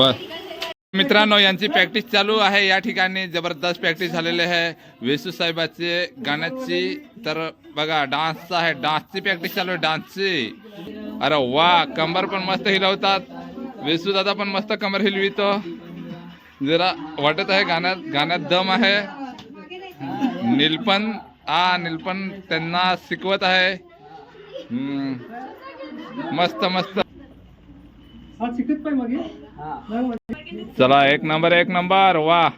बस. मित्रांनो यांची प्रॅक्टिस चालू आहे. या ठिकाणी जबरदस्त प्रॅक्टिस झालेली आहे. वेसू साहेबाचे गाण्याची तर बघा डान्सचा आहे. डान्सची प्रॅक्टिस चालू आहे. डान्सची अरे वा कंबर पण मस्त हिलवतात. वेसू दादा पण मस्त कमर हिलवितो. जरा वाटत आहे गाण्यात गाण्यात दम आहे. नीलपण हा निलपण त्यांना शिकवत आहे. हम्म. मस्त मस्त. चला एक नंबर एक नंबर वा.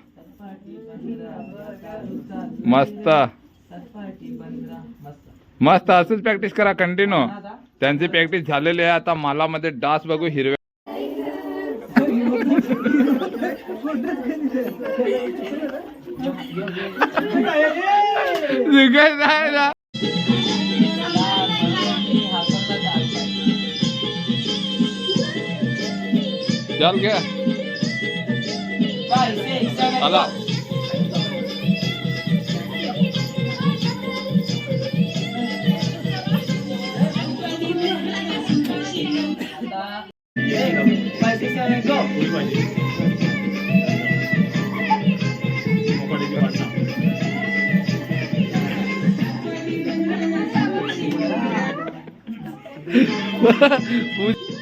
मस्त. मस्त असंच प्रॅक्टिस करा कंटिन्यू त्यांची प्रॅक्टिस झालेली आहे. आता मालामध्ये डास बघू हिरव्या जिंकायचं चल घ्या चला कसं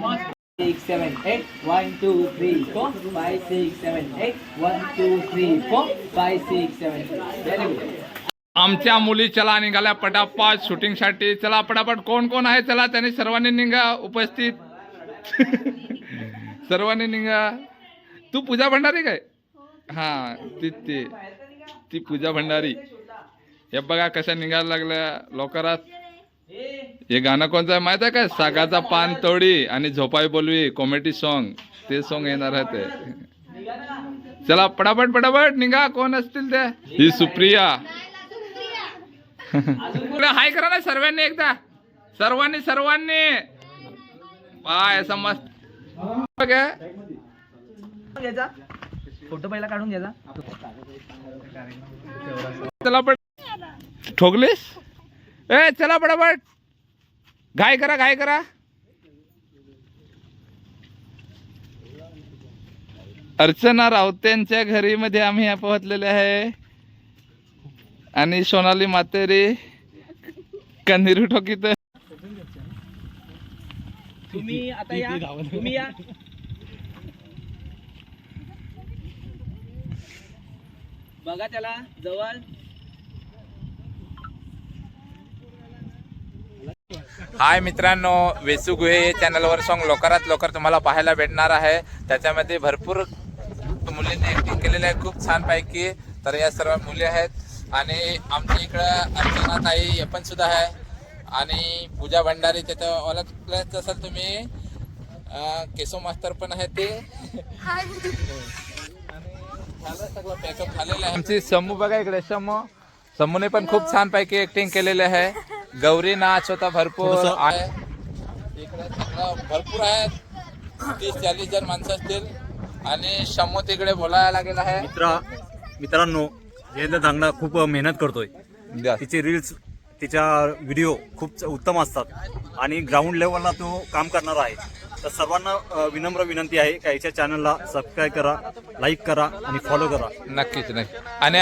seven, eight. One, two, three, four, five, six, seven, eight. One, two, three, four, five, six, seven. Very good. आमच्या मुली चला निघाल्या पटापट शूटिंगसाठी चला पटापट. कोण कोण आहे? चला त्यांनी सर्वांनी निघा. उपस्थित. सर्वांनी निघा. तू पूजा भंडारी काय? हा ती ती. ती पूजा भंडारी. हे बघा कशा निघायला लागल्या. लवकरात हे गाणं कोणतं आहे? माहीत आहे काय सागाचा पान तोडी आणि झोपाई बोलवी कॉमेडी सॉन्ग ते सॉन्ग येणार आहे ते. चला पटापट पटापट निघा. कोण असतील ते? ही सुप्रिया. हाय करा ना सर्वांनी एकदा. सर्वांनी सर्वांनी. पाय असं मस्त. फोटो पहिला काढून घ्यायचा. चला पट ठोकलीस? ए चला पटापट. घाय करा घाय करा. अर्चना रावतेंच्या घरी मध्ये आम्ही पोहोचलेले आहे. आणि सोनाली मातेरी कन्हेरी ठोकीत. तुम्ही आता या तुम्ही या. बघा त्याला जवळ. हाय मित्रांनो वेसू गुहे चॅनलवर सॉन्ग लवकरात लवकर तुम्हाला पाहायला भेटणार आहे. त्याच्यामध्ये भरपूर मुलींनी ऍक्टिंग केलेली आहे खूप छान पैकी. तर या सर्व मुली आहेत. आणि आमच्या इकडं अर्चना ताई हे पण सुद्धा आहे. आणि पूजा भंडारी तिथं ओळखलंच असाल तुम्ही. अं, केशव मास्तर पण आहे ते. आणि झालं सगळं पॅकअप झालेलं आहे. आमची समूह बघा इकडे समूह समूहने पण खूप छान पैकी ऍक्टिंग केलेले आहे. गौरी नाच होता भरपूर. आहे. इकडे भरपूर आहेत तीस चाळीस जण माणसं असतील. आणि समूह तिकडे बोलायला लागेल आहे. मित्रा मित्रांनो जयंत धांगडा खूप मेहनत करतोय. तिचे रील्स तिच्या व्हिडिओ खूप उत्तम असतात. आणि ग्राउंड लेवलला तो काम करणार आहे. तर सर्वांना विनम्र विनंती आहे का याच्या चॅनलला सबस्क्राईब करा लाईक करा आणि फॉलो करा. नक्कीच नक्की आणि